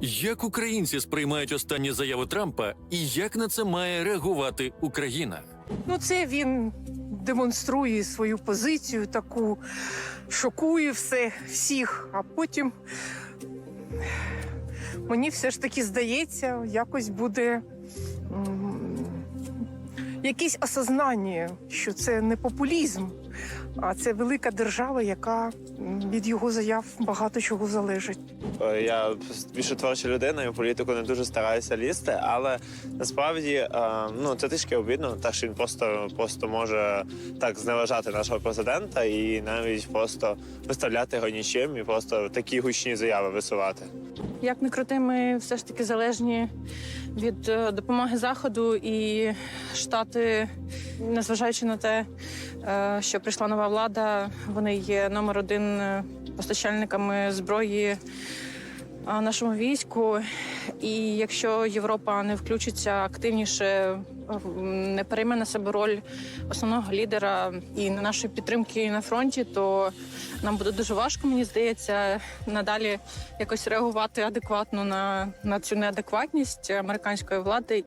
Як українці сприймають останні заяви Трампа, і як на це має реагувати Україна? Ну, це він демонструє свою позицію, таку шокує все всіх, а потім мені все ж таки здається, якось буде якесь осознання, що це не популізм, а це велика держава, яка від його заяв багато чого залежить. Е, Я більше творча людина, і в політику не дуже стараюся лізти, але насправді е, ну це трішки обідно, так що він просто, просто може так зневажати нашого президента і навіть просто виставляти його нічим і просто такі гучні заяви висувати. Як не крути, ми все ж таки залежні від е, допомоги заходу і штати, незважаючи на те, е, що прийшла нова влада, вони є номер один е, постачальниками зброї нашому війську. І якщо Європа не включиться активніше, не перейме на себе роль основного лідера і на нашої підтримки на фронті, то нам буде дуже важко, мені здається, надалі якось реагувати адекватно на, на цю неадекватність американської влади.